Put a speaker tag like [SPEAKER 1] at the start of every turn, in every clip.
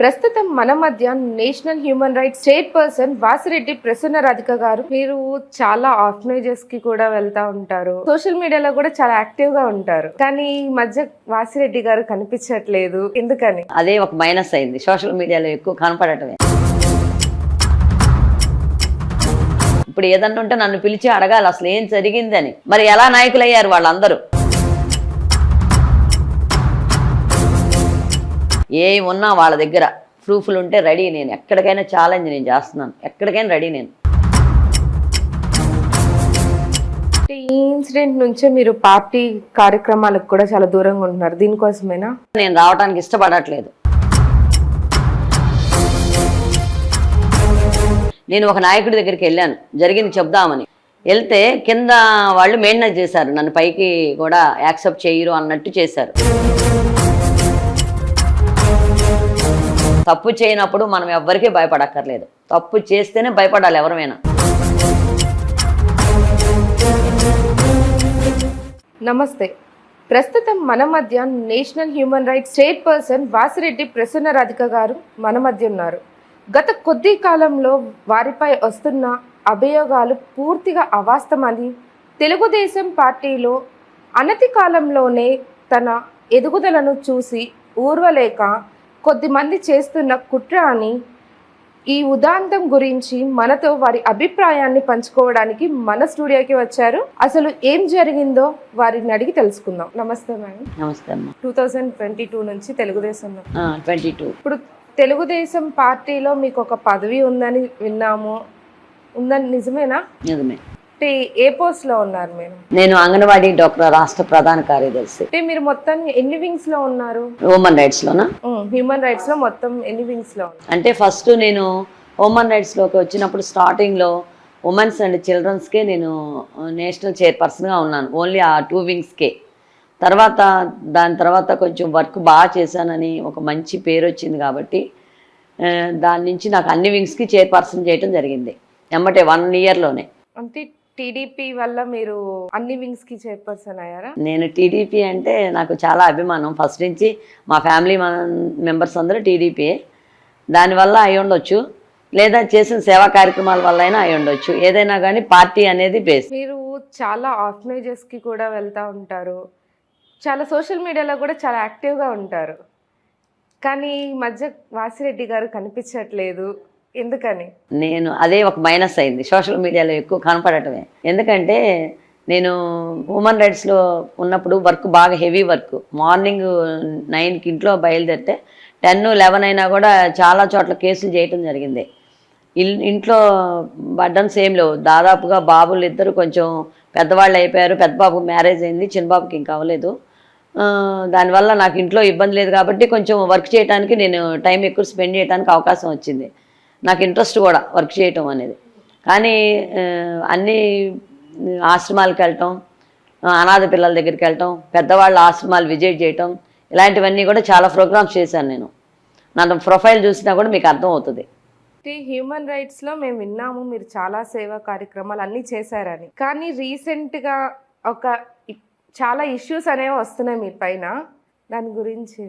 [SPEAKER 1] ప్రస్తుతం మన మధ్య national human rights state person Vasireddy Prasanna Radhika garu. మీరు చాలా ఆర్గనైజర్స్కి కూడా వెళ్తా ఉంటారు. సోషల్ మీడియాలో కూడా చాలా యాక్టివ్గా ఉంటారు. కానీ ఈ మధ్య వాసిరెడ్డి గారు కనిపించట్లేదు. ఎందుకని?
[SPEAKER 2] అదే ఒక మైనస్ అయింది. సోషల్ మీడియాలో ఎక్కువ కనపడటమే. ఇప్పుడు ఏదన్నా ఉంటే నన్ను పిలిచి అడగాలి. అసలు ఏం జరిగిందని. మరి ఎలా నాయకులు అయ్యారు వాళ్ళందరూ? ఏం ఉన్నా వాళ్ళ దగ్గర ప్రూఫ్లు ఉంటే రెడీ నేను. ఎక్కడికైనా ఛాలెంజ్ నేను చేస్తున్నాను. ఎక్కడికైనా రెడీ నేను.
[SPEAKER 1] ఈ ఇన్సిడెంట్ నుంచే మీరు పార్టీ కార్యక్రమాలకు కూడా చాలా దూరంగా ఉంటున్నారు. దీనికోసమేనా?
[SPEAKER 2] నేను రావడానికి ఇష్టపడట్లేదు. నేను ఒక నాయకుడి దగ్గరికి వెళ్ళాను. జరిగింది చెప్దామని. వెళ్తే కింద వాళ్ళు మెయింటెనెన్స్ చేశారు. నన్ను పైకి కూడా యాక్సెప్ట్ చేయరు అన్నట్టు చేశారు. తప్పు చేయనప్పుడు మనం ఎవ్వరికీ భయపడక్కర్లేదు. తప్పు చేస్తేనే భయపడాలి ఎవరమైనా.
[SPEAKER 1] నమస్తే. ప్రస్తుతం మన మధ్య national human rights state person Vasireddy Prasanna Radhika garu మన మధ్య ఉన్నారు. గత కొద్ది కాలంలో వారిపై వస్తున్న అభియోగాలు పూర్తిగా అవాస్తమని తెలుగుదేశం పార్టీలో అనతి కాలంలోనే తన ఎదుగుదలను చూసి ఊర్వలేక కొద్దిమంది చేస్తున్న కుట్ర అని ఈ ఉదాంతం గురించి మనతో వారి అభిప్రాయాన్ని పంచుకోవడానికి మన స్టూడియోకి వచ్చారు. అసలు ఏం జరిగిందో వారిని అడిగి తెలుసుకుందాం. నమస్తే మేడం
[SPEAKER 2] నమస్తే
[SPEAKER 1] టూ థౌజండ్ ట్వంటీ టూ నుంచి తెలుగుదేశంలో
[SPEAKER 2] ట్వంటీ టూ.
[SPEAKER 1] ఇప్పుడు తెలుగుదేశం పార్టీలో మీకు ఒక పదవి ఉందని విన్నాము. ఉందని నిజమేనా?
[SPEAKER 2] నిజమే.
[SPEAKER 1] అంటే ఏ పోస్ట్లో ఉన్నారు మీరు?
[SPEAKER 2] నేను అంగన్వాడీ డాక్టర్ రాష్ట్ర ప్రధాన కార్యదర్శి.
[SPEAKER 1] అంటే మీరు మొత్తం ఎన్ని వింగ్స్లో ఉన్నారు?
[SPEAKER 2] ఉమెన్ రైట్స్లోనా
[SPEAKER 1] హ్యూమన్ రైట్స్లో మొత్తం ఎన్ని వింగ్స్లో
[SPEAKER 2] అంటే ఫస్ట్ నేను ఉమెన్ రైట్స్లోకి వచ్చినప్పుడు స్టార్టింగ్లో ఉమెన్స్ అండ్ చిల్డ్రన్స్కే నేను నేషనల్ చైర్పర్సన్గా ఉన్నాను. ఓన్లీ ఆ టూ వింగ్స్కే తర్వాత దాని తర్వాత కొంచెం వర్క్ బాగా చేశానని ఒక మంచి పేరు వచ్చింది కాబట్టి దాని నుంచి నాకు అన్ని వింగ్స్కి చైర్పర్సన్ చేయటం జరిగింది. ఎమ్మటే వన్ ఇయర్లోనే
[SPEAKER 1] అంటే టీడీపీ వల్ల మీరు అన్ని వింగ్స్కి చైర్పర్సన్ అయ్యారా?
[SPEAKER 2] నేను టీడీపీ అంటే నాకు చాలా అభిమానం. ఫస్ట్ నుంచి మా ఫ్యామిలీ మెంబర్స్ అందరూ టీడీపీ. దానివల్ల అయి ఉండొచ్చు. లేదా చేసిన సేవా కార్యక్రమాల వల్ల అయినా అయి ఉండొచ్చు. ఏదైనా కానీ పార్టీ అనేది బేస్.
[SPEAKER 1] మీరు చాలా ఆర్ఫనైజెస్కి కూడా వెళ్తా ఉంటారు. చాలా సోషల్ మీడియాలో కూడా చాలా యాక్టివ్గా ఉంటారు. కానీ ఈ మధ్య వాసిరెడ్డి గారు కనిపించట్లేదు. ఎందుకని?
[SPEAKER 2] నేను అదే ఒక మైనస్ అయింది. సోషల్ మీడియాలో ఎక్కువ కనపడటమే. ఎందుకంటే నేను హ్యూమన్ రైట్స్లో ఉన్నప్పుడు వర్క్ బాగా హెవీ వర్క్ మార్నింగ్ నైన్కి ఇంట్లో బయలుదేరితే టెన్ లెవెన్ అయినా కూడా చాలా చోట్ల కేసులు చేయటం జరిగింది. ఇల్- ఇంట్లో బడ్డన్స్ ఏం లేవు దాదాపుగా బాబులు ఇద్దరు కొంచెం పెద్దవాళ్ళు అయిపోయారు. పెద్ద బాబుకు మ్యారేజ్ అయింది. చిన్న బాబుకి ఇంకా అవ్వలేదు. దానివల్ల నాకు ఇంట్లో ఇబ్బంది లేదు కాబట్టి కొంచెం వర్క్ చేయడానికి నేను టైం ఎక్కువ స్పెండ్ చేయడానికి అవకాశం వచ్చింది. నాకు ఇంట్రెస్ట్ కూడా వర్క్ చేయటం అనేది. కానీ అన్నీ అన్ని ఆశ్రమాలకు వెళ్ళటం అనాథ పిల్లల దగ్గరికి వెళ్ళటం పెద్దవాళ్ళ ఆశ్రమాలు విజిట్ చేయటం ఇలాంటివన్నీ కూడా చాలా ప్రోగ్రామ్స్ చేశాను నేను. నా ప్రొఫైల్ చూసినా కూడా మీకు అర్థం అవుతుంది.
[SPEAKER 1] హ్యూమన్ రైట్స్లో మేము విన్నాము మీరు చాలా సేవా కార్యక్రమాలు అన్నీ చేశారని. కానీ రీసెంట్గా ఒక చాలా ఇష్యూస్ అనేవి వస్తున్నాయి మీ పైన. దాని గురించి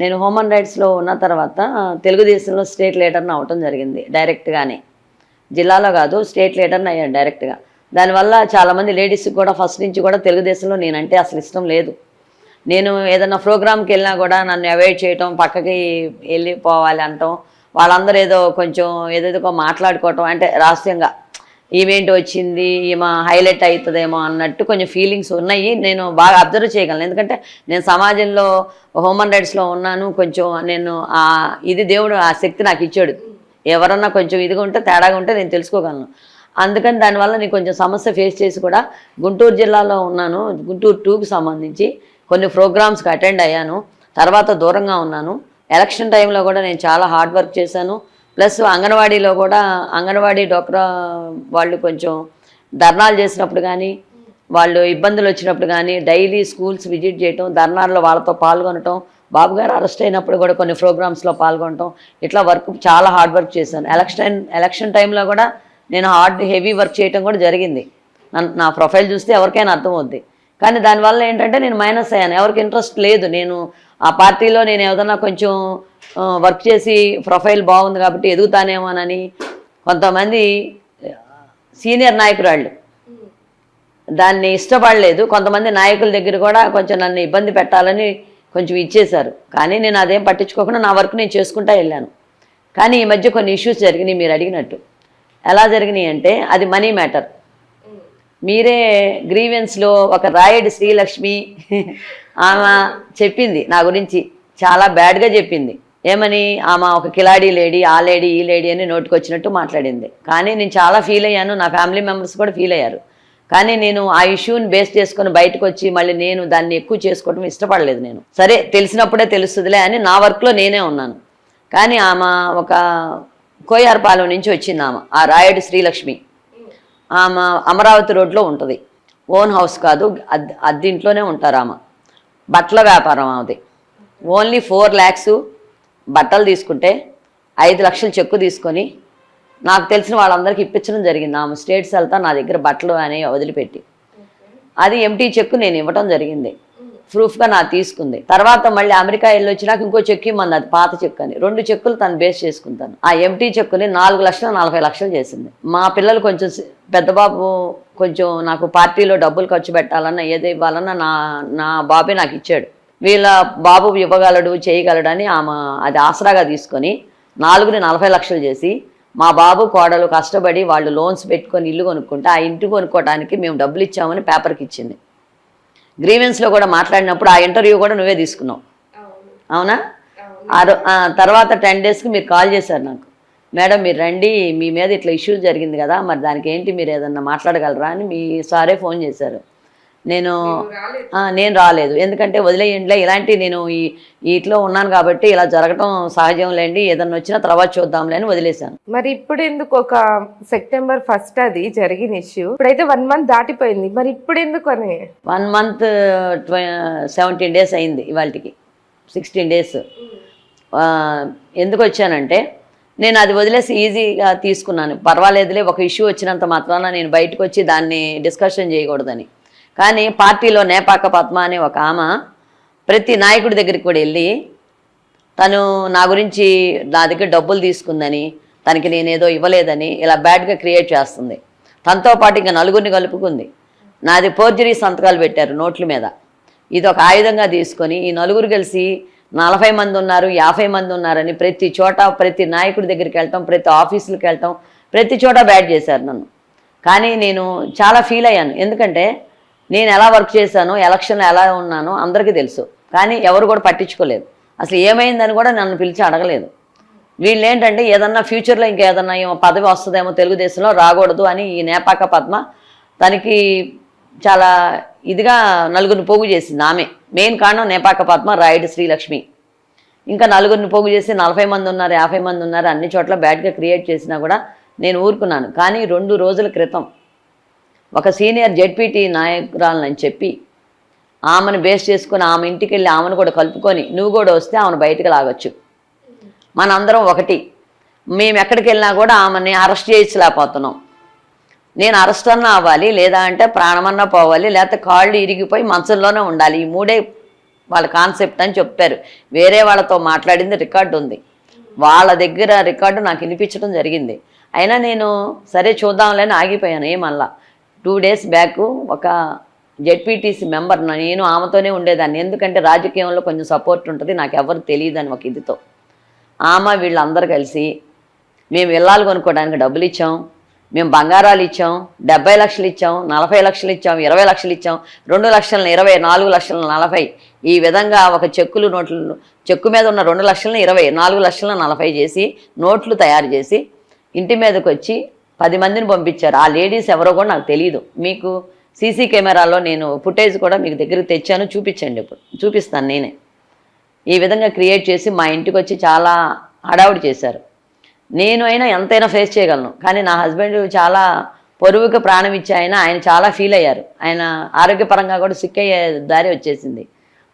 [SPEAKER 2] నేను హ్యూమన్ రైట్స్లో ఉన్న తర్వాత తెలుగుదేశంలో స్టేట్ లీడర్ని అవటం జరిగింది డైరెక్ట్గానే జిల్లాలో కాదు స్టేట్ లీడర్ని అయ్యాను డైరెక్ట్గా దానివల్ల చాలామంది లేడీస్కి కూడా ఫస్ట్ నుంచి కూడా తెలుగుదేశంలో నేనంటే అసలు ఇష్టం లేదు. నేను ఏదైనా ప్రోగ్రామ్కి వెళ్ళినా కూడా నన్ను అవాయిడ్ చేయటం పక్కకి వెళ్ళిపోవాలి అంటాం. వాళ్ళందరూ ఏదో కొంచెం ఏదేదో మాట్లాడుకోవటం అంటే రహస్యంగా. ఈవెంట్ వచ్చింది ఈమె హైలైట్ అవుతుందేమో అన్నట్టు కొంచెం ఫీలింగ్స్ ఉన్నాయి. నేను బాగా అబ్జర్వ్ చేయగలను. ఎందుకంటే నేను సమాజంలో హ్యూమన్ రైట్స్లో ఉన్నాను. కొంచెం నేను ఆ ఇది దేవుడు ఆ శక్తి నాకు ఇచ్చాడు. ఎవరన్నా కొంచెం ఇదిగా ఉంటే తేడాగా ఉంటే నేను తెలుసుకోగలను. అందుకని దానివల్ల నేను కొంచెం సమస్య ఫేస్ చేసి కూడా గుంటూరు జిల్లాలో ఉన్నాను. గుంటూరు టూకి సంబంధించి కొన్ని ప్రోగ్రామ్స్కి అటెండ్ అయ్యాను. తర్వాత దూరంగా ఉన్నాను. ఎలక్షన్ టైంలో కూడా నేను చాలా హార్డ్ వర్క్ చేశాను. ప్లస్ అంగన్వాడీలో కూడా అంగన్వాడీ డోక్రా వాళ్ళు కొంచెం ధర్నాలు చేసినప్పుడు కానీ వాళ్ళు ఇబ్బందులు వచ్చినప్పుడు కానీ డైలీ స్కూల్స్ విజిట్ చేయటం ధర్నాల్లో వాళ్ళతో పాల్గొనటం బాబు గారు అరెస్ట్ అయినప్పుడు కూడా కొన్ని ప్రోగ్రామ్స్లో పాల్గొనటం ఇట్లా వర్క్ చాలా హార్డ్ వర్క్ చేశాను. ఎలక్షన్ ఎలక్షన్ టైంలో కూడా నేను హార్డ్ హెవీ వర్క్ చేయటం కూడా జరిగింది. నా ప్రొఫైల్ చూస్తే ఎవరికైనా అర్థమవుద్ది. కానీ దానివల్ల ఏంటంటే నేను మైనస్ అయ్యాను. ఎవరికి ఇంట్రెస్ట్ లేదు. నేను ఆ పార్టీలో నేను ఏదైనా కొంచెం వర్క్ చేసి ప్రొఫైల్ బాగుంది కాబట్టి ఎదుగుతానేమోనని కొంతమంది సీనియర్ నాయకురాళ్ళు. దాన్ని ఇష్టపడలేదు. కొంతమంది నాయకుల దగ్గర కూడా కొంచెం నన్ను ఇబ్బంది పెట్టాలని కొంచెం ఇచ్చేశారు. కానీ నేను అదేం పట్టించుకోకుండా నా వర్క్ నేను చేసుకుంటా వెళ్ళాను. కానీ ఈ మధ్య కొన్ని ఇష్యూస్ జరిగినాయి మీరు అడిగినట్టు. ఎలా జరిగినాయి అంటే అది మనీ మ్యాటర్. మీరే గ్రీవెన్స్లో ఒక రాయడి శ్రీలక్ష్మి ఆమె చెప్పింది నా గురించి చాలా బ్యాడ్గా చెప్పింది. ఏమని? ఆమె ఒక కిలాడీ లేడీ ఆ లేడీ ఈ లేడీ అని నోటికి వచ్చినట్టు మాట్లాడింది. కానీ నేను చాలా ఫీల్ అయ్యాను నా ఫ్యామిలీ మెంబర్స్ కూడా ఫీల్ అయ్యారు. కానీ నేను ఆ ఇష్యూని బేస్ చేసుకొని బయటకు వచ్చి మళ్ళీ నేను దాన్ని ఎక్కువ చేసుకోవడం ఇష్టపడలేదు నేను. సరే తెలిసినప్పుడే తెలుస్తుందిలే అని నా వర్క్లో నేనే ఉన్నాను. కానీ ఆమె ఒక కోయార్పాలెం నుంచి వచ్చింది ఆమె ఆ రాయుడు శ్రీలక్ష్మి. ఆమె అమరావతి రోడ్లో ఉంటుంది. ఓన్ హౌస్ కాదు అద్ ఇంట్లోనే ఉంటారు ఆమె. బట్టల వ్యాపారం ఆమెది. ఓన్లీ ఫోర్ ల్యాక్స్ బట్టలు తీసుకుంటే ఐదు లక్షలు చెక్కు తీసుకొని నాకు తెలిసిన వాళ్ళందరికీ ఇప్పించడం జరిగింది. ఆమె స్టేట్స్ వెళ్తా నా దగ్గర బట్టలు అని వదిలిపెట్టి. అది ఎంటీ చెక్కు నేను ఇవ్వటం జరిగింది. ప్రూఫ్గా నా తీసుకుంది. తర్వాత మళ్ళీ అమెరికా వెళ్ళి వచ్చినాక ఇంకో చెక్కు ఇమ్మంది అది పాత చెక్కు అని. రెండు చెక్కులు తను బేస్ చేసుకుంటాను. ఆ ఎంటీ చెక్కుని నాలుగు లక్షలు నలభై లక్షలు చేసింది. మా పిల్లలు కొంచెం పెద్ద బాబు కొంచెం నాకు పార్టీలో డబ్బులు ఖర్చు పెట్టాలన్నా ఏది ఇవ్వాలన్నా నా నా బాబే నాకు ఇచ్చాడు. వీళ్ళ బాబు ఇవ్వగలడు చేయగలడు అని ఆమె అది ఆసరాగా తీసుకొని నాలుగుని నలభై లక్షలు చేసి మా బాబు కోడలు కష్టపడి వాళ్ళు లోన్స్ పెట్టుకొని ఇల్లు కొనుక్కుంటే ఆ ఇంటి కొనుక్కోవడానికి మేము డబ్బులు ఇచ్చామని పేపర్కి ఇచ్చింది. గ్రీవెన్స్లో కూడా మాట్లాడినప్పుడు ఆ ఇంటర్వ్యూ కూడా నువ్వే తీసుకున్నావు. అవునా? తర్వాత టెన్ డేస్కి మీరు కాల్ చేశారు నాకు. మేడం మీరు రండి మీ మీద ఇట్లా ఇష్యూస్ జరిగింది కదా మరి దానికి ఏంటి మీరు ఏదన్నా మాట్లాడగలరా అని మీ సారే ఫోన్ చేశారు. నేను నేను రాలేదు. ఎందుకంటే వదిలేయండిలే. ఇలాంటి నేను ఈ వీటిలో ఉన్నాను కాబట్టి ఇలా జరగటం సహజం లేండి. ఏదన్నా వచ్చినా తర్వాత చూద్దాంలే అని వదిలేశాను.
[SPEAKER 1] మరి ఇప్పుడు ఎందుకు ఒక సెప్టెంబర్ ఫస్ట్ అది జరిగిన ఇష్యూ? ఇప్పుడైతే వన్ మంత్ దాటిపోయింది. మరి ఇప్పుడు ఎందుకు అని?
[SPEAKER 2] వన్ మంత్ సెవెంటీన్ డేస్ అయింది ఇవాళకి సిక్స్టీన్ డేస్. ఎందుకు వచ్చానంటే నేను అది వదిలేసి ఈజీగా తీసుకున్నాను. పర్వాలేదులే ఒక ఇష్యూ వచ్చినంత మాత్రాన నేను బయటకు వచ్చి దాన్ని డిస్కషన్ చేయకూడదని. కానీ పార్టీలో నేపాక పద్మ అనే ఒక ఆమె ప్రతి నాయకుడి దగ్గరికి కూడా వెళ్ళి తను నా గురించి నా దగ్గర డబ్బులు తీసుకుందని తనకి నేనేదో ఇవ్వలేదని ఇలా బ్యాడ్గా క్రియేట్ చేస్తుంది. తనతో పాటు ఇంకా నలుగురిని కలుపుకుంది. నాది పోర్జరీ సంతకాలు పెట్టారు నోట్ల మీద. ఇది ఒక ఆయుధంగా తీసుకొని ఈ నలుగురు కలిసి నలభై మంది ఉన్నారు యాభై మంది ఉన్నారని ప్రతి చోట ప్రతి నాయకుడి దగ్గరికి వెళ్ళటం ప్రతి ఆఫీసులకు వెళ్ళటం ప్రతి చోట బ్యాడ్ చేశారు నన్ను. కానీ నేను చాలా ఫీల్ అయ్యాను. ఎందుకంటే నేను ఎలా వర్క్ చేశాను ఎలక్షన్లో ఎలా ఉన్నానో అందరికీ తెలుసు. కానీ ఎవరు కూడా పట్టించుకోలేదు. అసలు ఏమైందని కూడా నన్ను పిలిచి అడగలేదు. వీళ్ళు ఏంటంటే ఏదన్నా ఫ్యూచర్లో ఇంకేదన్నా ఏమో పదవి వస్తుందేమో తెలుగుదేశంలో రాకూడదు అని ఈ నేపాక పద్మ తనకి చాలా ఇదిగా నలుగురిని పోగు చేసింది ఆమె. మెయిన్ కారణం నేపాక పద్మ రాయుడు శ్రీలక్ష్మి. ఇంకా నలుగురిని పోగు చేసి నలభై మంది ఉన్నారు యాభై మంది ఉన్నారు అన్ని చోట్ల బ్యాడ్గా క్రియేట్ చేసినా కూడా నేను ఊరుకున్నాను. కానీ రెండు రోజుల క్రితం ఒక సీనియర్ జెడ్పీటీ నాయకురాలని చెప్పి ఆమెను బేస్ చేసుకుని ఆమె ఇంటికి వెళ్ళి ఆమెను కూడా కలుపుకొని నువ్వు కూడా వస్తే ఆమెను బయటకు లాగొచ్చు. మనందరం ఒకటి. మేము ఎక్కడికి వెళ్ళినా కూడా ఆమెని అరెస్ట్ చేయించలేకపోతున్నాం. నేను అరెస్ట్ అన్నా అవ్వాలి లేదా అంటే ప్రాణమన్నా పోవాలి లేకపోతే కాళ్ళు ఇరిగిపోయి మంచంలోనే ఉండాలి. ఈ మూడే వాళ్ళ కాన్సెప్ట్ అని చెప్పారు వేరే వాళ్ళతో మాట్లాడింది రికార్డు ఉంది. వాళ్ళ దగ్గర రికార్డు నాకు వినిపించడం జరిగింది. అయినా నేను సరే చూద్దాంలేని ఆగిపోయాను ఏమల్లా? టూ డేస్ బ్యాక్ ఒక జెడ్పీటీసీ మెంబర్ నేను ఆమెతోనే ఉండేదాన్ని. ఎందుకంటే రాజకీయంలో కొంచెం సపోర్ట్ ఉంటుంది నాకు ఎవరు తెలియదని ఒక ఇదితో. ఆమె వీళ్ళందరూ కలిసి మేము ఇళ్ళాలు కొనుక్కోవడానికి డబ్బులు ఇచ్చాం మేము బంగారాలు ఇచ్చాం డెబ్బై లక్షలు ఇచ్చాం నలభై లక్షలు ఇచ్చాం ఇరవై లక్షలు ఇచ్చాం రెండు లక్షల ఇరవై నాలుగు లక్షల నలభై. ఈ విధంగా ఒక చెక్కులు నోట్లు చెక్కు మీద ఉన్న రెండు లక్షల ఇరవై నాలుగు లక్షల నలభై చేసి నోట్లు తయారు చేసి ఇంటి మీదకి వచ్చి పది మందిని పంపించారు. ఆ లేడీస్ ఎవరో కూడా నాకు తెలియదు మీకు సీసీ కెమెరాలో నేను ఫుటేజ్ కూడా మీకు దగ్గరికి తెచ్చాను చూపించండి ఇప్పుడు. చూపిస్తాను నేనే. ఈ విధంగా క్రియేట్ చేసి మా ఇంటికి వచ్చి చాలా హడావుడి చేశారు. నేను అయినా ఎంతైనా ఫేస్ చేయగలను. కానీ నా హస్బెండ్ చాలా పొరుగుకి ప్రాణం ఇచ్చి ఆయన ఆయన చాలా ఫీల్ అయ్యారు. ఆయన ఆరోగ్యపరంగా కూడా సిక్ అయ్యే దారి వచ్చేసింది.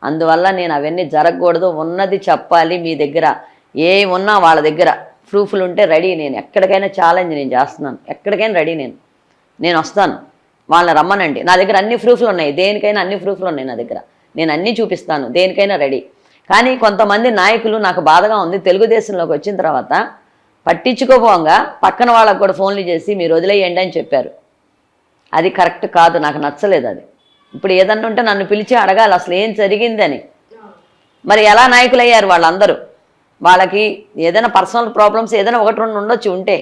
[SPEAKER 2] అందువల్ల నేను అవన్నీ జరగకూడదు. ఉన్నది చెప్పాలి మీ దగ్గర. ఏ ఉన్నా వాళ్ళ దగ్గర. ప్రూఫ్లు ఉంటే రెడీ నేను. ఎక్కడికైనా ఛాలెంజ్ నేను చేస్తున్నాను. ఎక్కడికైనా రెడీ నేను. నేను వస్తాను. వాళ్ళని రమ్మనండి. నా దగ్గర అన్ని ప్రూఫ్లు ఉన్నాయి. దేనికైనా అన్ని ప్రూఫ్లు ఉన్నాయి నా దగ్గర. నేను అన్నీ చూపిస్తాను. దేనికైనా రెడీ. కానీ కొంతమంది నాయకులు నాకు బాధగా ఉంది. తెలుగుదేశంలోకి వచ్చిన తర్వాత పట్టించుకోపోగా. పక్కన వాళ్ళకు కూడా ఫోన్లు చేసి మీరు వదిలేయండి అని చెప్పారు. అది కరెక్ట్ కాదు. నాకు నచ్చలేదు అది. ఇప్పుడు ఏదన్నా ఉంటే నన్ను పిలిచి అడగాలి. అసలు ఏం జరిగిందని. మరి ఎలా నాయకులు అయ్యారు వాళ్ళందరూ? వాళ్ళకి ఏదైనా పర్సనల్ ప్రాబ్లమ్స్ ఏదైనా ఒకటి రెండు ఉండొచ్చు ఉంటే.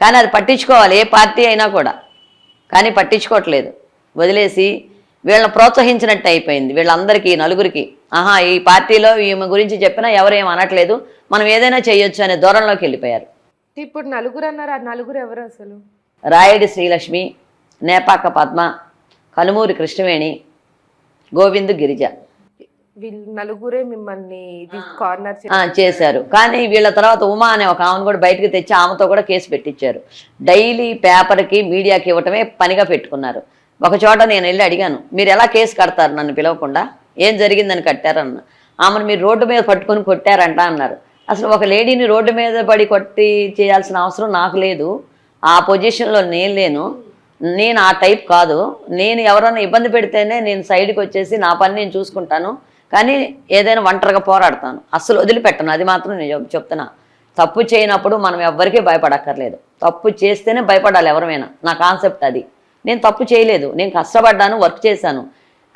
[SPEAKER 2] కానీ అది పట్టించుకోవాలి ఏ పార్టీ అయినా కూడా. కానీ పట్టించుకోవట్లేదు. వదిలేసి వీళ్ళని ప్రోత్సహించినట్టు అయిపోయింది. వీళ్ళందరికీ నలుగురికి. ఆహా ఈ పార్టీలో ఈమె గురించి చెప్పినా ఎవరు అనట్లేదు. మనం ఏదైనా చేయొచ్చు అనే దూరంలోకి వెళ్ళిపోయారు.
[SPEAKER 1] ఇప్పుడు నలుగురు అన్నారు ఆ నలుగురు ఎవరు అసలు?
[SPEAKER 2] రాయడి శ్రీలక్ష్మి నేపాక పద్మ కనుమూరి కృష్ణవేణి గోవిందు గిరిజ.
[SPEAKER 1] వీళ్ళు నలుగురే మిమ్మల్ని కార్నర్
[SPEAKER 2] ఆ, చేశారు. కానీ వీళ్ళ తర్వాత ఉమా అనే ఒక ఆమెను కూడా బయటకు తెచ్చి ఆమెతో కూడా కేసు పెట్టించారు. డైలీ పేపర్కి మీడియాకి ఇవ్వటమే పనిగా పెట్టుకున్నారు. ఒక చోట నేను వెళ్ళి అడిగాను మీరు ఎలా కేసు కడతారు నన్ను పిలవకుండా? ఏం జరిగిందని కట్టారన్న? ఆమెను మీరు రోడ్డు మీద పట్టుకొని కొట్టారంట అన్నారు. అసలు ఒక లేడీని రోడ్డు మీద పడి కొట్టి చేయాల్సిన అవసరం నాకు లేదు. ఆ పొజిషన్లో నేను లేను. నేను ఆ టైప్ కాదు. నేను ఎవరైనా ఇబ్బంది పెడితేనే నేను సైడ్కి వచ్చేసి నా పని నేను చూసుకుంటాను. కానీ ఏదైనా ఒంటరిగా పోరాడతాను. అస్సలు వదిలిపెట్టను. అది మాత్రం నేను చెప్తున్నా. తప్పు చేయనప్పుడు మనం ఎవ్వరికీ భయపడక్కర్లేదు. తప్పు చేస్తేనే భయపడాలి ఎవరమైనా. నా కాన్సెప్ట్ అది. నేను తప్పు చేయలేదు. నేను కష్టపడ్డాను వర్క్ చేశాను.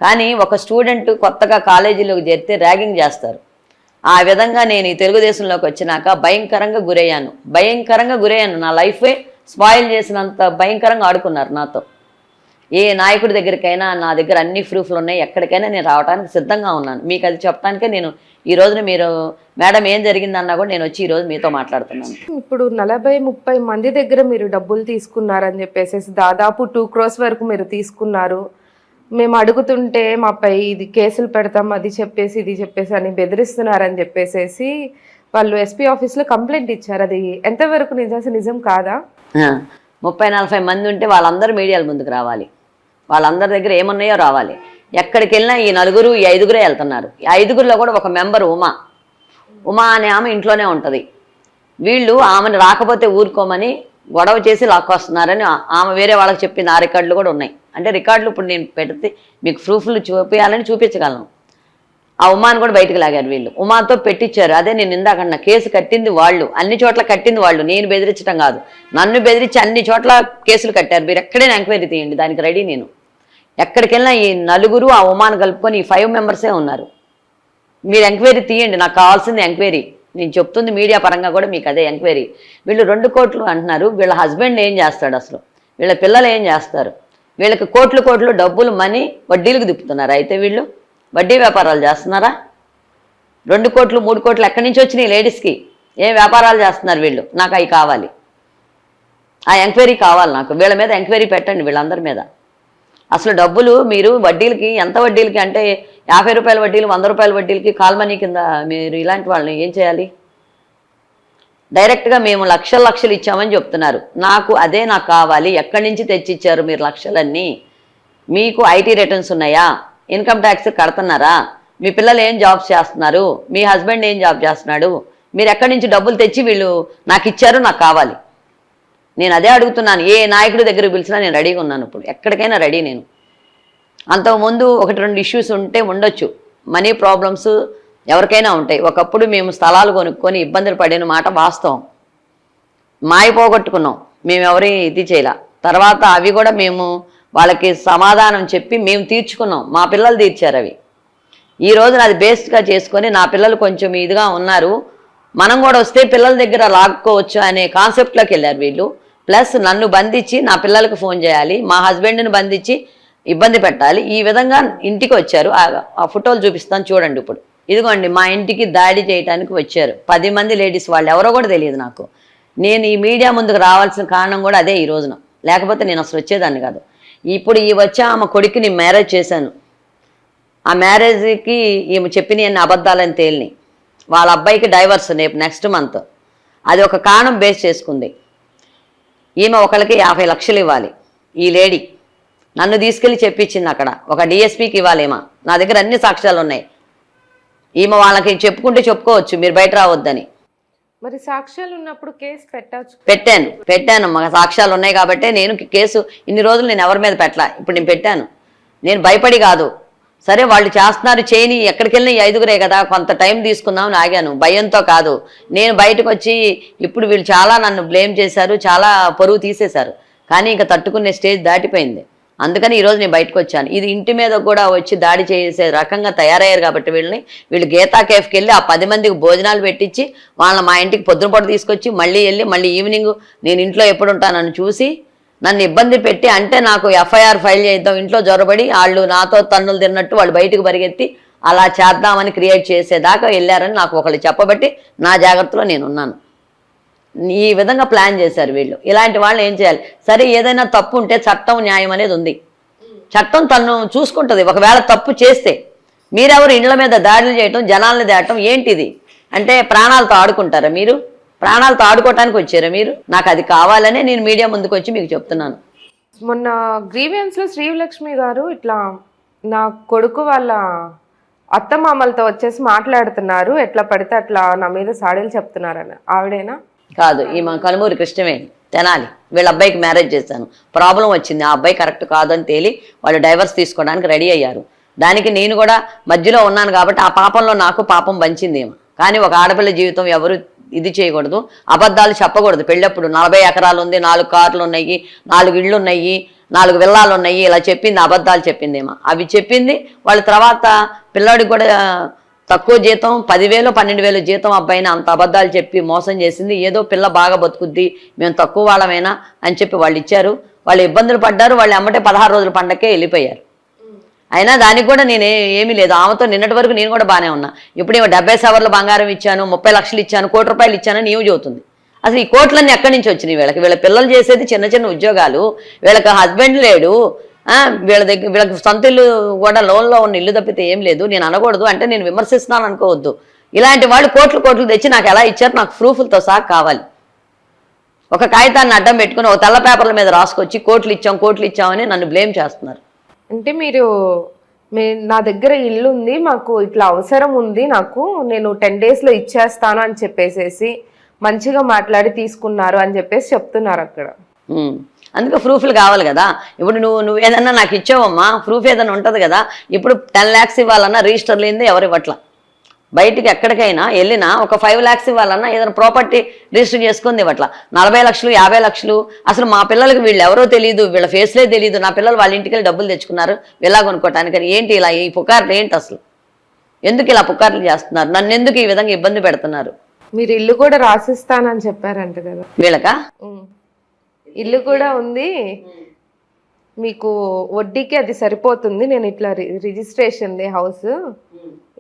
[SPEAKER 2] కానీ ఒక స్టూడెంట్ కొత్తగా కాలేజీలోకి చేరితే ర్యాగింగ్ చేస్తారు. ఆ విధంగా నేను ఈ తెలుగుదేశంలోకి వచ్చినాక భయంకరంగా గురయ్యాను. భయంకరంగా గురయ్యాను. నా లైఫే స్పాయిల్ చేసినంత భయంకరంగా ఆడుకున్నారు నాతో. ఏ నాయకుడి దగ్గరికైనా నా దగ్గర అన్ని ప్రూఫ్లు ఉన్నాయి ఎక్కడికైనా నేను రావడానికి సిద్ధంగా ఉన్నాను. మీకు అది చెప్పడానికే నేను ఈ రోజున మీరు మేడం ఏం జరిగిందన్నా కూడా నేను వచ్చి ఈ రోజు మీతో మాట్లాడుతున్నాను.
[SPEAKER 1] ఇప్పుడు నలభై ముప్పై మంది దగ్గర మీరు డబ్బులు తీసుకున్నారని చెప్పేసి దాదాపు టూ క్రోస్ వరకు మీరు తీసుకున్నారు. మేము అడుగుతుంటే మాపై ఇది కేసులు పెడతాం అది చెప్పేసి ఇది చెప్పేసి అని బెదిరిస్తున్నారని చెప్పేసేసి వాళ్ళు ఎస్పీ ఆఫీస్లో కంప్లైంట్ ఇచ్చారు. అది ఎంతవరకు నిజం? నిజం కాదా?
[SPEAKER 2] ముప్పై నలభై మంది ఉంటే వాళ్ళందరూ మీడియాల ముందుకు రావాలి. వాళ్ళందరి దగ్గర ఏమున్నాయో రావాలి. ఎక్కడికి వెళ్ళినా ఈ నలుగురు ఈ ఐదుగురే వెళ్తున్నారు. ఈ ఐదుగురిలో కూడా ఒక మెంబర్ ఉమా. ఉమా అనే ఆమె ఇంట్లోనే ఉంటుంది. వీళ్ళు ఆమెను రాకపోతే ఊరుకోమని గొడవ చేసి లాక్కొస్తున్నారని ఆమె వేరే వాళ్ళకి చెప్పింది. ఆ రికార్డులు కూడా ఉన్నాయి. అంటే రికార్డులు ఇప్పుడు నేను పెడితే మీకు ప్రూఫ్లు చూపించాలని చూపించగలను. ఆ ఉమాను కూడా బయటకు లాగారు వీళ్ళు. ఉమాతో పెట్టించారు అదే నేను ఇందాక అన్న కేసు కట్టింది వాళ్ళు. అన్ని చోట్ల కట్టింది వాళ్ళు. నేను బెదిరించడం కాదు. నన్ను బెదిరించి అన్ని చోట్ల కేసులు కట్టారు. మీరు ఎక్కడైనా ఎంక్వైరీ తీయండి. దానికి రెడీ నేను. ఎక్కడికెళ్ళినా ఈ నలుగురు ఆ ఉమాన్ కలుపుకొని ఈ ఫైవ్ మెంబర్సే ఉన్నారు. మీరు ఎంక్వైరీ తీయండి నాకు కావాల్సింది ఎంక్వైరీ. నేను చెప్తుంది మీడియా పరంగా కూడా మీకు అదే ఎంక్వైరీ. వీళ్ళు రెండు కోట్లు అంటున్నారు వీళ్ళ హస్బెండ్ ఏం చేస్తాడు అసలు? వీళ్ళ పిల్లలు ఏం చేస్తారు? వీళ్ళకి కోట్లు కోట్లు డబ్బులు మనీ వడ్డీలకు తిప్పుతున్నారు అయితే వీళ్ళు? వడ్డీ వ్యాపారాలు చేస్తున్నారా? రెండు కోట్లు మూడు కోట్లు ఎక్కడి నుంచి వచ్చినాయి లేడీస్కి? ఏం వ్యాపారాలు చేస్తున్నారు వీళ్ళు? నాకు అవి కావాలి. ఆ ఎంక్వైరీ కావాలి నాకు. వీళ్ళ మీద ఎంక్వైరీ పెట్టండి వీళ్ళందరి మీద. అసలు డబ్బులు మీరు వడ్డీలకి ఎంత వడ్డీలకి అంటే యాభై రూపాయల వడ్డీలు వంద రూపాయల వడ్డీలకి కాల్మనీ కింద మీరు ఇలాంటి వాళ్ళని ఏం చేయాలి? డైరెక్ట్గా మేము లక్షలు లక్షలు ఇచ్చామని చెప్తున్నారు. నాకు అదే నాకు కావాలి. ఎక్కడి నుంచి తెచ్చిచ్చారు మీరు లక్షలన్నీ? మీకు ఐటీ రిటర్న్స్ ఉన్నాయా? ఇన్కమ్ ట్యాక్స్ కడుతున్నారా? మీ పిల్లలు ఏం జాబ్స్ చేస్తున్నారు? మీ హస్బెండ్ ఏం జాబ్ చేస్తున్నాడు? మీరు ఎక్కడి నుంచి డబ్బులు తెచ్చి వీళ్ళు నాకు ఇచ్చారు నాకు కావాలి. నేను అదే అడుగుతున్నాను ఏ నాయకుడి దగ్గర పిలిచినా నేను రెడీగా ఉన్నాను ఇప్పుడు. ఎక్కడికైనా రెడీ నేను. అంతకుముందు ఒకటి రెండు ఇష్యూస్ ఉంటే ఉండొచ్చు. మనీ ప్రాబ్లమ్స్ ఎవరికైనా ఉంటాయి. ఒకప్పుడు మేము స్థలాలు కొనుక్కొని ఇబ్బందులు పడిన మాట వాస్తవం. మాయ పోగొట్టుకున్నాం. మేము ఎవరి ఇది చేయాల. తర్వాత అవి కూడా మేము వాళ్ళకి సమాధానం చెప్పి మేము తీర్చుకున్నాం. మా పిల్లలు తీర్చారు అవి. ఈ రోజున అది బేస్డ్గా చేసుకొని నా పిల్లలు కొంచెం ఇదిగా ఉన్నారు. మనం కూడా వస్తే పిల్లల దగ్గర లాక్కోవచ్చు అనే కాన్సెప్ట్లోకి వెళ్ళారు వీళ్ళు. ప్లస్ నన్ను బంధించి నా పిల్లలకు ఫోన్ చేయాలి మా హస్బెండ్ని బంధించి ఇబ్బంది పెట్టాలి. ఈ విధంగా ఇంటికి వచ్చారు. ఆ- ఫోటోలు చూపిస్తాను చూడండి ఇప్పుడు. ఇదిగోండి మా ఇంటికి దాడి చేయడానికి వచ్చారు. పది మంది లేడీస్ వాళ్ళు ఎవరో కూడా తెలియదు నాకు. నేను ఈ మీడియా ముందుకు రావాల్సిన కారణం కూడా అదే ఈ రోజున. లేకపోతే నేను అసలు వచ్చేదాన్ని కాదు. ఇప్పుడు ఈ వచ్చి ఆమె కొడుకుని మ్యారేజ్ చేశాను. ఆ మ్యారేజ్కి ఈమె చెప్పిన అన్ని అబద్ధాలని తేలిని వాళ్ళ అబ్బాయికి డైవర్స్ రేపు నెక్స్ట్ మంత్. అది ఒక కారణం బేస్ చేసుకుంది. ఈమె ఒకరికి యాభై లక్షలు ఇవ్వాలి. ఈ లేడీ నన్ను తీసుకెళ్ళి చెప్పించింది అక్కడ. ఒక డిఎస్పీకి ఇవ్వాలేమా? నా దగ్గర అన్ని సాక్ష్యాలు ఉన్నాయి. ఈమె వాళ్ళకి చెప్పుకుంటే చెప్పుకోవచ్చు మీరు బయట రావద్దని.
[SPEAKER 1] మరి సాక్ష్యాలు ఉన్నప్పుడు కేసు పెట్టచ్చు.
[SPEAKER 2] పెట్టాను పెట్టాను మా సాక్ష్యాలు ఉన్నాయి కాబట్టి నేను కేసు ఇన్ని రోజులు నేను ఎవరి మీద పెట్టలా? ఇప్పుడు నేను పెట్టాను. నేను భయపడి కాదు. సరే వాళ్ళు చేస్తున్నారు చేయని ఎక్కడికి వెళ్ళినా ఐదుగురే కదా కొంత టైం తీసుకుందామని ఆగాను. భయంతో కాదు. నేను బయటకు వచ్చి ఇప్పుడు వీళ్ళు చాలా నన్ను బ్లేమ్ చేశారు చాలా పరువు తీసేశారు. కానీ ఇంకా తట్టుకునే స్టేజ్ దాటిపోయింది. అందుకని ఈరోజు నేను బయటకు వచ్చాను ఇది ఇంటి మీద కూడా వచ్చి దాడి చేసే రకంగా తయారయ్యారు కాబట్టి వీళ్ళని. వీళ్ళు గీతా కేఫ్కి వెళ్ళి ఆ పది మందికి భోజనాలు పెట్టించి వాళ్ళని మా ఇంటికి పొద్దునపూట తీసుకొచ్చి మళ్ళీ వెళ్ళి మళ్ళీ ఈవినింగ్ నేను ఇంట్లో ఎప్పుడు ఉంటానని చూసి నన్ను ఇబ్బంది పెట్టి అంటే నాకు ఎఫ్ఐఆర్ ఫైల్ చేద్దాం ఇంట్లో జొరబడి వాళ్ళు నాతో తన్నులు తిన్నట్టు వాళ్ళు బయటకు పరిగెత్తి అలా చేద్దామని క్రియేట్ చేసేదాకా వెళ్ళారని నాకు ఒకళ్ళు చెప్పబట్టి నా జాగ్రత్తలో నేను ఉన్నాను ఈ విధంగా ప్లాన్ చేశారు వీళ్ళు. ఇలాంటి వాళ్ళు ఏం చేయాలి? సరే ఏదైనా తప్పు ఉంటే చట్టం న్యాయం అనేది ఉంది. చట్టం తను చూసుకుంటుంది. ఒకవేళ తప్పు చేస్తే మీరెవరు ఇండ్ల మీద దాడులు చేయటం జనాలను దాటం ఏంటిది? అంటే ప్రాణాలతో ఆడుకుంటారా మీరు? ప్రాణాలతో ఆడుకోవటానికి వచ్చారా మీరు? నాకు అది కావాలనే నేను మీడియా ముందుకు వచ్చి మీకు చెప్తున్నాను.
[SPEAKER 1] మొన్న గ్రీవియన్స్లో శ్రీలక్ష్మి గారు ఇట్లా నా కొడుకు వాళ్ళ అత్తమామలతో వచ్చేసి మాట్లాడుతున్నారు. ఎట్లా పడితే అట్లా నా మీద సాడీలు చెప్తున్నారని. ఆవిడేనా?
[SPEAKER 2] కాదు ఈమె కనుమూరి కృష్ణవేణి తెనాలి. వీళ్ళ అబ్బాయికి మ్యారేజ్ చేశాను. ప్రాబ్లం వచ్చింది. ఆ అబ్బాయి కరెక్ట్ కాదని తేలి వాళ్ళు డైవర్స్ తీసుకోవడానికి రెడీ అయ్యారు. దానికి నేను కూడా మధ్యలో ఉన్నాను కాబట్టి ఆ పాపంలో నాకు పాపం పంచింది ఏమో కానీ ఒక ఆడపిల్ల జీవితం ఎవరు ఇది చేయకూడదు. అబద్ధాలు చెప్పకూడదు. పెళ్ళప్పుడు నలభై ఎకరాలు ఉంది నాలుగు కార్లు ఉన్నాయి నాలుగు ఇళ్ళు ఉన్నాయి నాలుగు విల్లాలు ఉన్నాయి ఇలా చెప్పింది అబద్ధాలు చెప్పిందేమో అవి చెప్పింది వాళ్ళ తర్వాత పిల్లాడికి కూడా తక్కువ జీతం పదివేలు పన్నెండు వేలు జీతం అబ్బాయిని అంత అబద్ధాలు చెప్పి మోసం చేసింది ఏదో పిల్ల బాగా బతుకుద్ది మేము తక్కువ వాళ్ళమేనా అని చెప్పి వాళ్ళు ఇచ్చారు. వాళ్ళు ఇబ్బందులు పడ్డారు వాళ్ళు అమ్మటే పదహారు రోజుల పండక్కే వెళ్ళిపోయారు. అయినా దానికి కూడా నేను ఏమీ లేదు. ఆమెతో నిన్నటి వరకు నేను కూడా బాగానే ఉన్నా. ఇప్పుడు ఏమో డెబ్బై సవర్ల బంగారం ఇచ్చాను ముప్పై లక్షలు ఇచ్చాను కోటి రూపాయలు ఇచ్చాను నీవు చెబుతుంది అసలు ఈ కోట్లన్నీ ఎక్కడి నుంచి వచ్చినాయి? వీళ్ళకి వీళ్ళ పిల్లలు చేసేది చిన్న చిన్న ఉద్యోగాలు. వీళ్ళకి హస్బెండ్ లేడు. వీళ్ళ దగ్గర వీళ్ళకి సొంత ఇల్లు కూడా లోన్లో ఉన్న ఇల్లు తప్పితే ఏం లేదు. నేను అనకూడదు. అంటే నేను విమర్శిస్తున్నాను అనుకోవద్దు. ఇలాంటి వాళ్ళు కోట్లు కోట్లు తెచ్చి నాకు ఎలా ఇచ్చారు? నాకు ప్రూఫ్లతో సహా కావాలి. ఒక కాగితాన్ని అడ్డం పెట్టుకుని ఒక తెల్ల పేపర్ల మీద రాసుకొచ్చి కోట్లు ఇచ్చాం కోట్లు ఇచ్చామని నన్ను బ్లేమ్ చేస్తున్నారు.
[SPEAKER 1] అంటే మీరు మీ నా దగ్గర ఇల్లు ఉంది మాకు ఇట్లా అవసరం ఉంది నాకు నేను టెన్ డేస్లో ఇచ్చేస్తాను అని చెప్పేసేసి మంచిగా మాట్లాడి తీసుకున్నారు అని చెప్పేసి చెప్తున్నారు అక్కడ.
[SPEAKER 2] అందుకే ప్రూఫ్లు కావాలి కదా. ఇప్పుడు నువ్వు నువ్వు ఏదన్నా నాకు ఇచ్చావమ్మా ప్రూఫ్ ఏదైనా ఉంటుంది కదా. ఇప్పుడు టెన్ ల్యాక్స్ ఇవ్వాలన్నా రిజిస్టర్ లేనిదే ఎవరు ఇవ్వట్లా? బయటికి ఎక్కడికైనా వెళ్ళినా ఒక ఫైవ్ ల్యాక్స్ ఇవ్వాలన్నా ఏదైనా ప్రాపర్టీ రిజిస్టర్ చేసుకుంది ఇవ్వట్ల. నలభై లక్షలు యాభై లక్షలు అసలు మా పిల్లలకి వీళ్ళు ఎవరో తెలియదు వీళ్ళ ఫేస్లే తెలియదు నా పిల్లలు వాళ్ళ ఇంటికి వెళ్ళి డబ్బులు తెచ్చుకున్నారు వెళ్ళా కొనుక్కోవటానికి ఏంటి ఇలా ఈ పుకార్లు ఏంటి అసలు? ఎందుకు ఇలా పుకార్లు చేస్తున్నారు? నన్ను ఎందుకు ఈ విధంగా ఇబ్బంది పెడుతున్నారు?
[SPEAKER 1] మీరు ఇల్లు కూడా రాసిస్తానని చెప్పారంట కదా.
[SPEAKER 2] వీళ్ళకా.
[SPEAKER 1] ఇల్లు కూడా ఉంది. మీకు వడ్డీకి అది సరిపోతుంది. నేను ఇట్లా రిజిస్ట్రేషన్ది హౌస్.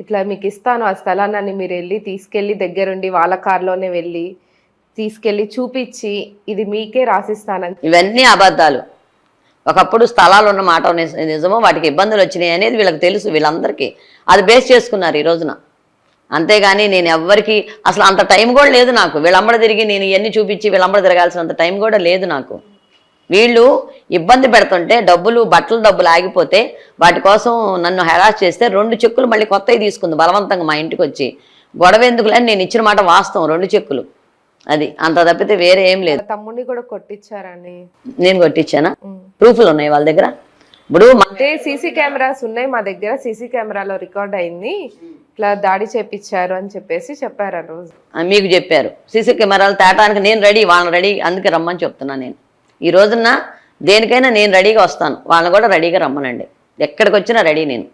[SPEAKER 1] ఇట్లా మీకు ఇస్తాను ఆ స్థలాన్ని మీరు వెళ్ళి తీసుకెళ్ళి దగ్గరుండి వాళ్ళ కార్లోనే వెళ్ళి తీసుకెళ్ళి చూపించి ఇది మీకే రాసిస్తానని.
[SPEAKER 2] ఇవన్నీ అబద్ధాలు. ఒకప్పుడు స్థలాలు ఉన్న మాట నిజమో వాటికి ఇబ్బందులు వచ్చినాయి అనేది వీళ్ళకి తెలుసు వీళ్ళందరికీ. అది బేస్ చేసుకున్నారు ఈ రోజున. అంతేగాని నేను ఎవ్వరికి అసలు అంత టైం కూడా లేదు నాకు. వీళ్ళంబడ తిరిగి నేను ఇవన్నీ చూపించి వీళ్ళంబడ తిరగాల్సినంత టైం కూడా లేదు నాకు. వీళ్ళు ఇబ్బంది పెడుతుంటే డబ్బులు బట్టల డబ్బులు ఆగిపోతే వాటి కోసం నన్ను హెరాస్ చేస్తే రెండు చెక్కులు మళ్ళీ కొత్తవి తీసుకుంది బలవంతంగా మా ఇంటికి వచ్చి గొడవ ఎందుకులే? నేను ఇచ్చిన మాట వాస్తవం రెండు చెక్కులు. అది అంత తప్పితే వేరే ఏం లేదు.
[SPEAKER 1] తమ్ముడిని కూడా కొట్టించారని
[SPEAKER 2] నేను కొట్టించానా. ప్రూఫ్లు ఉన్నాయి వాళ్ళ దగ్గర? ఇప్పుడు
[SPEAKER 1] అంటే సీసీ కెమెరాస్ ఉన్నాయి మా దగ్గర సీసీ కెమెరాలో రికార్డ్ అయింది. ఇట్లా దాడి చేపించారు అని చెప్పేసి చెప్పారు ఆ రోజు.
[SPEAKER 2] మీకు చెప్పారు. సీసీ కెమెరాలు తేటానికి నేను రెడీ వాళ్ళని రెడీ అందుకే రమ్మని చెప్తున్నా నేను. ఈ రోజున దేనికైనా నేను రెడీగా వస్తాను. వాళ్ళని కూడా రెడీగా రమ్మనండి. ఎక్కడికి వచ్చినా రెడీ నేను.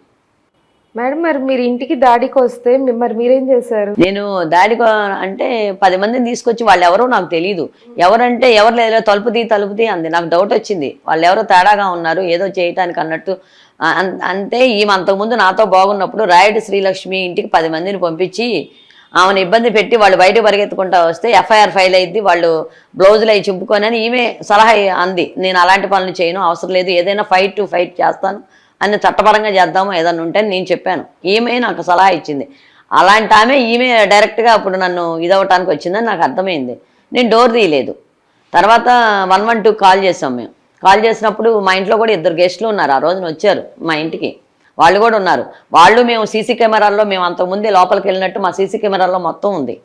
[SPEAKER 1] మేడం మరి మీరు ఇంటికి దాడికి వస్తే మరి మీరేం చేశారు?
[SPEAKER 2] నేను దాడి కో- అంటే పది మందిని తీసుకొచ్చి వాళ్ళు ఎవరో నాకు తెలియదు ఎవరంటే ఎవరు లేదు తలుపు తీ తలుపు తీ అంది. నాకు డౌట్ వచ్చింది. వాళ్ళు ఎవరో తేడాగా ఉన్నారు ఏదో చేయటానికి అన్నట్టు. అంతే ఈమె అంతకుముందు నాతో బాగున్నప్పుడు రాయుడు శ్రీలక్ష్మి ఇంటికి పది మందిని పంపించి ఆమెను ఇబ్బంది పెట్టి వాళ్ళు బయట పరిగెత్తుకుంటా వస్తే ఎఫ్ఐఆర్ ఫైల్ అయింది వాళ్ళు బ్లౌజులు అవి చింపుకొని అని ఈమె సలహా అంది నేను అలాంటి పనులు చేయను అవసరం లేదు ఏదైనా ఫైట్ టు ఫైట్ చేస్తాను అని చట్టపరంగా చేద్దాము ఏదన్నా ఉంటే అని నేను చెప్పాను. ఈమె నాకు సలహా ఇచ్చింది. అలాంటి ఆమె ఈమె డైరెక్ట్గా అప్పుడు నన్ను ఇదవటానికి వచ్చిందని నాకు అర్థమైంది. నేను డోర్ తీయలేదు. తర్వాత వన్ వన్ టూ కాల్ చేసాం మేము. కాల్ చేసినప్పుడు మా ఇంట్లో కూడా ఇద్దరు గెస్టులు ఉన్నారు ఆ రోజున వచ్చారు మా ఇంటికి. వాళ్ళు కూడా ఉన్నారు. వాళ్ళు మేము సీసీ కెమెరాల్లో మేము అంతకుముందే లోపలికి వెళ్ళినట్టు మా సీసీ కెమెరాల్లో మొత్తం ఉంది.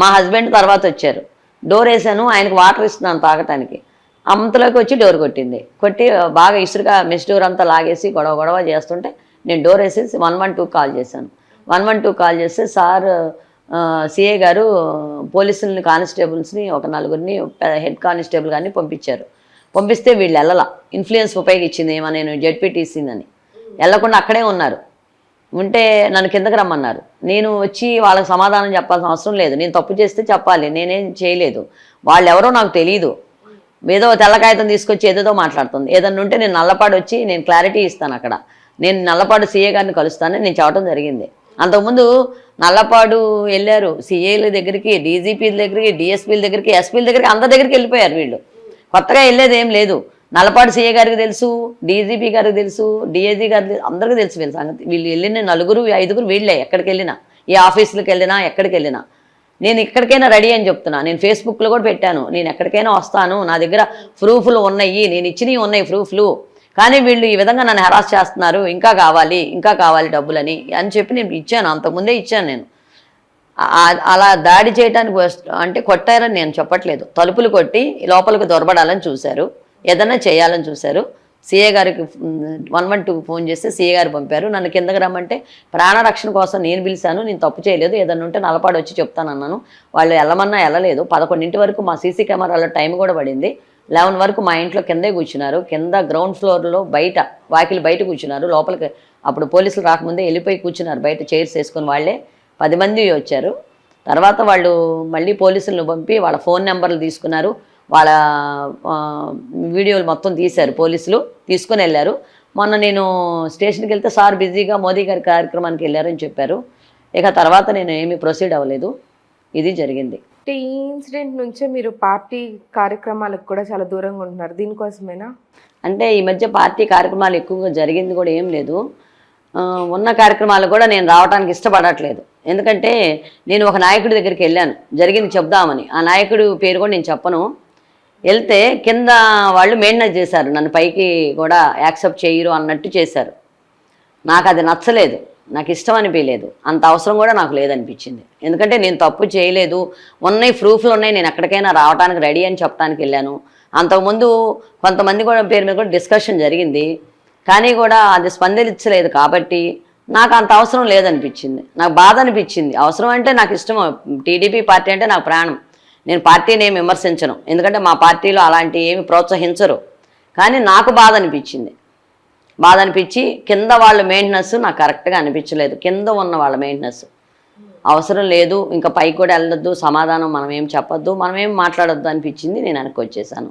[SPEAKER 2] మా హస్బెండ్ తర్వాత వచ్చారు. డోర్ వేసాను ఆయనకు వాటర్ ఇస్తున్నాను తాగటానికి. అంతలోకి వచ్చి డోర్ కొట్టింది. కొట్టి బాగా ఇసురుగా మెస్ డోర్ అంతా లాగేసి గొడవ గొడవ చేస్తుంటే నేను డోర్ వేసేసి వన్ వన్ టూ కాల్ చేశాను. వన్ వన్ టూ కాల్ చేస్తే సార్ సిఏ గారు పోలీసుల్ని కానిస్టేబుల్స్ని ఒక నలుగురిని హెడ్ కానిస్టేబుల్ గారిని పంపించారు. పంపిస్తే వీళ్ళు వెళ్ళాల. ఇన్ఫ్లుయెన్స్ ఉపయోగించింది ఏమో నేను జెడ్పీటీసీని వెళ్ళకుండా అక్కడే ఉన్నారు. ఉంటే నన్ను కిందకి రమ్మన్నారు. నేను వచ్చి వాళ్ళకి సమాధానం చెప్పాల్సిన అవసరం లేదు. నేను తప్పు చేస్తే చెప్పాలి. నేనేం చేయలేదు. వాళ్ళు ఎవరో నాకు తెలియదు ఏదో తెల్ల కాగితం తీసుకొచ్చి ఏదేదో మాట్లాడుతుంది. ఏదన్నా ఉంటే నేను నల్లపాడు వచ్చి నేను క్లారిటీ ఇస్తాను అక్కడ. నేను నల్లపాడు సీఏ గారిని కలుస్తానని నేను చెప్పడం జరిగింది. అంతకుముందు నల్లపాడు వెళ్ళారు. సీఏల దగ్గరికి డీజీపీల దగ్గరికి డిఎస్పీల దగ్గరికి ఎస్పీల దగ్గరికి అందరి దగ్గరికి వెళ్ళిపోయారు వీళ్ళు. కొత్తగా వెళ్ళేది ఏం లేదు. నల్లపాడు సీఏ గారికి తెలుసు డీజీపీ గారికి తెలుసు డిఏజీ గారికి అందరికీ తెలుసు వీళ్ళ సంగతి. వీళ్ళు వెళ్ళిన నలుగురు ఐదుగురు వీళ్ళే ఎక్కడికి వెళ్ళినా ఏ ఆఫీసులకు వెళ్ళినా ఎక్కడికి వెళ్ళినా నేను ఎక్కడికైనా రెడీ అని చెప్తున్నా. నేను ఫేస్బుక్లో కూడా పెట్టాను. నేను ఎక్కడికైనా వస్తాను. నా దగ్గర ప్రూఫ్లు ఉన్నాయి. నేను ఇచ్చినవి ఉన్నాయి ప్రూఫ్లు. కానీ వీళ్ళు ఈ విధంగా నన్ను హెరాస్ చేస్తున్నారు. ఇంకా కావాలి ఇంకా కావాలి డబ్బులని అని చెప్పి నేను ఇచ్చాను. అంతకుముందే ఇచ్చాను నేను. అలా దాడి చేయడానికి అంటే కొట్టారని నేను చెప్పట్లేదు. తలుపులు కొట్టి లోపలికి దొరబడాలని చూశారు. ఏదైనా చేయాలని చూశారు. సీఏ గారికి వన్ వన్ టూ ఫోన్ చేస్తే సీఏ గారు పంపారు. నన్ను కిందకి రమ్మంటే ప్రాణరక్షణ కోసం నేను పిలిచాను నేను తప్పు చేయలేదు ఏదన్నా ఉంటే నలపాడు వచ్చి చెప్తానన్నాను వాళ్ళు వెళ్ళమన్నా వెళ్ళలేదు పదకొండింటి వరకు మా సీసీ కెమెరాలో టైం కూడా పడింది. లెవెన్ వరకు మా ఇంట్లో కిందే కూర్చున్నారు. కింద గ్రౌండ్ ఫ్లోర్లో బయట వాకిలి బయట కూర్చున్నారు. లోపలికి అప్పుడు పోలీసులు రాకముందే వెళ్ళిపోయి కూర్చున్నారు. బయట చైర్స్ వేసుకుని వాళ్ళే పది మంది వచ్చారు. తర్వాత వాళ్ళు మళ్ళీ పోలీసులను పంపి వాళ్ళ ఫోన్ నెంబర్లు తీసుకున్నారు. వాళ్ళ వీడియోలు మొత్తం తీశారు పోలీసులు తీసుకొని వెళ్ళారు. మొన్న నేను స్టేషన్కి వెళ్తే సార్ బిజీగా మోదీ గారి కార్యక్రమానికి వెళ్ళారని చెప్పారు. ఇక తర్వాత నేను ఏమీ ప్రొసీడ్ అవ్వలేదు. ఇది జరిగింది.
[SPEAKER 1] అంటే ఈ ఇన్సిడెంట్ నుంచే మీరు పార్టీ కార్యక్రమాలకు కూడా చాలా దూరంగా ఉంటున్నారు. దీనికోసమేనా?
[SPEAKER 2] అంటే ఈ మధ్య పార్టీ కార్యక్రమాలు ఎక్కువగా జరిగింది కూడా ఏం లేదు. ఉన్న కార్యక్రమాలు కూడా నేను రావడానికి ఇష్టపడట్లేదు. ఎందుకంటే నేను ఒక నాయకుడి దగ్గరికి వెళ్ళాను. జరిగింది చెప్దామని. ఆ నాయకుడి పేరు కూడా నేను చెప్పను. వెళ్తే కింద వాళ్ళు మెయింటైన్ చేశారు. నన్ను పైకి కూడా యాక్సెప్ట్ చేయరు అన్నట్టు చేశారు. నాకు అది నచ్చలేదు. నాకు ఇష్టం అనిపించలేదు. అంత అవసరం కూడా నాకు లేదనిపించింది. ఎందుకంటే నేను తప్పు చేయలేదు. ఉన్నాయి ప్రూఫ్లు ఉన్నాయి. నేను ఎక్కడికైనా రావడానికి రెడీ అని చెప్పడానికి వెళ్ళాను. అంతకుముందు కొంతమంది కూడా పేరు మీద కూడా డిస్కషన్ జరిగింది. కానీ కూడా అది స్పందించలేదు కాబట్టి నాకు అంత అవసరం లేదనిపించింది. నాకు బాధ అనిపించింది. అవసరం అంటే నాకు ఇష్టం. టీడీపీ పార్టీ అంటే నాకు ప్రాణం. నేను పార్టీని ఏమి విమర్శించను. ఎందుకంటే మా పార్టీలో అలాంటి ఏమి ప్రోత్సహించరు. కానీ నాకు బాధ అనిపించింది. బాధ అనిపించి కింద వాళ్ళ మెయింటెనెన్స్ నాకు కరెక్ట్గా అనిపించలేదు. కింద ఉన్న వాళ్ళ మెయింటెనెన్స్ అవసరం లేదు. ఇంకా పైకి కూడా వెళ్ళొద్దు. సమాధానం మనం ఏం చెప్పొద్దు. మనం ఏం మాట్లాడొద్దు అనిపించింది నేను అనుకొచ్చేసాను వచ్చేసాను.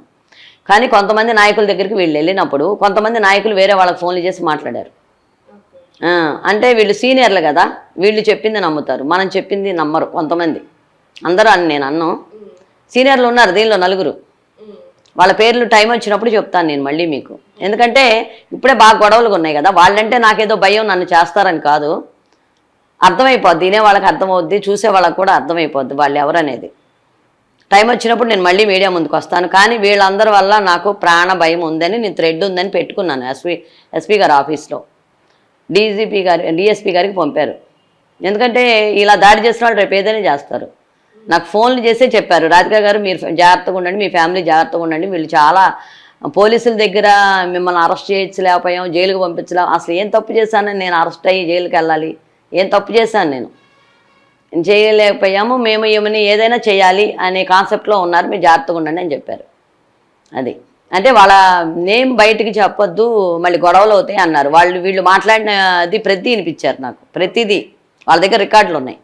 [SPEAKER 2] కానీ కొంతమంది నాయకుల దగ్గరికి వీళ్ళు వెళ్ళినప్పుడు కొంతమంది నాయకులు వేరే వాళ్ళకి ఫోన్లు చేసి మాట్లాడారు. అంటే వీళ్ళు సీనియర్లు కదా. వీళ్ళు చెప్పింది నమ్ముతారు. మనం చెప్పింది నమ్మరు కొంతమంది. అందరూ అని నేను అన్ను. సీనియర్లు ఉన్నారు దీనిలో నలుగురు. వాళ్ళ పేర్లు టైం వచ్చినప్పుడు చెప్తాను నేను మళ్ళీ మీకు. ఎందుకంటే ఇప్పుడే బాగా గొడవలు ఉన్నాయి కదా వాళ్ళంటే నాకేదో భయం నన్ను చేస్తారని కాదు. అర్థమైపోద్ది వినే వాళ్ళకి అర్థమవుద్ది చూసే వాళ్ళకి కూడా అర్థమైపోద్ది వాళ్ళు ఎవరనేది. టైం వచ్చినప్పుడు నేను మళ్ళీ మీడియా ముందుకు వస్తాను. కానీ వీళ్ళందరి వల్ల నాకు ప్రాణ భయం ఉందని నేను థ్రెడ్ ఉందని పెట్టుకున్నాను ఎస్పీ ఎస్పీ గారు ఆఫీస్లో. డీజీపీ గారి డిఎస్పీ గారికి పంపారు. ఎందుకంటే ఇలా దాడి చేసిన వాళ్ళు రేపు ఏదైనా చేస్తారు. నాకు ఫోన్లు చేసే చెప్పారు. రాధిక గారు మీరు జాగ్రత్తగా ఉండండి మీ ఫ్యామిలీ జాగ్రత్తగా ఉండండి. వీళ్ళు చాలా పోలీసుల దగ్గర మిమ్మల్ని అరెస్ట్ చేయించలేకపోయాం జైలుకి పంపించలేం. అసలు ఏం తప్పు చేశానని నేను అరెస్ట్ అయ్యి జైలుకి వెళ్ళాలి? ఏం తప్పు చేశాను నేను? చేయలేకపోయాము మేము ఏమని ఏదైనా చేయాలి అనే కాన్సెప్ట్లో ఉన్నారు. మీరు జాగ్రత్తగా ఉండండి అని చెప్పారు. అది. అంటే వాళ్ళ నేమ్ బయటికి చెప్పొద్దు మళ్ళీ గొడవలు అవుతాయి అన్నారు. వాళ్ళు వీళ్ళు మాట్లాడినది ప్రతి వినిపించారు నాకు. ప్రతిదీ. వాళ్ళ దగ్గర రికార్డులు ఉన్నాయి.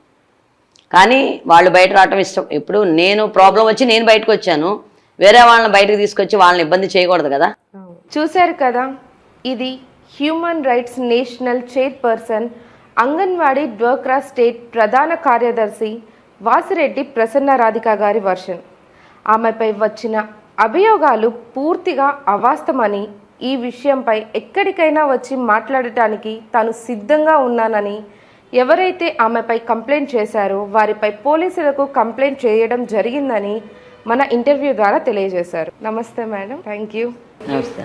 [SPEAKER 2] కానీ వాళ్ళు బయట రావటం ఇష్టం. ఇప్పుడు నేను ప్రాబ్లం వచ్చి నేను బయటకు వచ్చాను. వేరే వాళ్ళని బయటకు తీసుకొచ్చి వాళ్ళని ఇబ్బంది చేయకూడదు కదా.
[SPEAKER 1] చూశారు కదా ఇది human rights national chairperson anganwadi డ్వాక్రా స్టేట్ ప్రధాన కార్యదర్శి వాసిరెడ్డి ప్రసన్న రాధిక గారి వర్షన్. ఆమెపై వచ్చిన అభియోగాలు పూర్తిగా అవాస్తమని ఈ విషయంపై ఎక్కడికైనా వచ్చి మాట్లాడటానికి తాను సిద్ధంగా ఉన్నానని ఎవరైతే ఆమెపై కంప్లైంట్ చేశారో వారిపై పోలీసులకు కంప్లైంట్ చేయడం జరిగిందని మన ఇంటర్వ్యూ ద్వారా తెలియజేశారు. నమస్తే మేడం. Thank you.
[SPEAKER 2] నమస్తే.